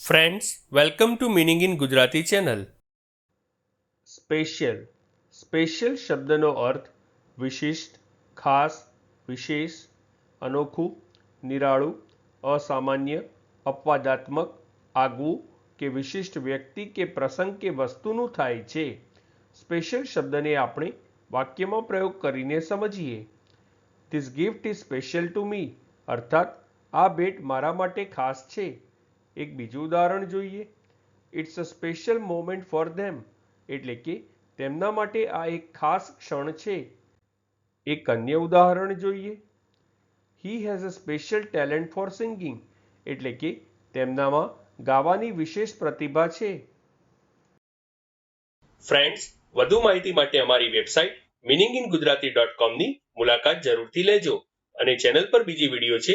Friends welcome to meaning in Gujarati channel special special શબ્દનો અર્થ વિશિષ્ટ ખાસ વિશેષ અનોખું નિરાળું અસામાન્ય અપવાદાત્મક આગવું કે વિશિષ્ટ વ્યક્તિ કે પ્રસંગ કે વસ્તુનું થાય છે સ્પેશિયલ શબ્દને આપણે વાક્યમાં પ્રયોગ કરીને સમજીએ this gift is special to me અર્થાત આ ભેટ મારા માટે ખાસ છે એક બીજું ઉદાહરણ જોઈએ. It's a special moment for them એટલે કે તેમના માટે આ એક ખાસ ક્ષણ છે. એક અન્ય ઉદાહરણ જોઈએ. He has a special talent for singing એટલે કે તેમનામાં ગાવાની વિશેષ પ્રતિભા છે. ફ્રેન્ડ્સ વધુ માહિતી માટે અમારી website meaning in Gujarati dot કોમની મુલાકાત જરૂરથી લેજો અને ચેનલ પર બીજી વીડિયો છે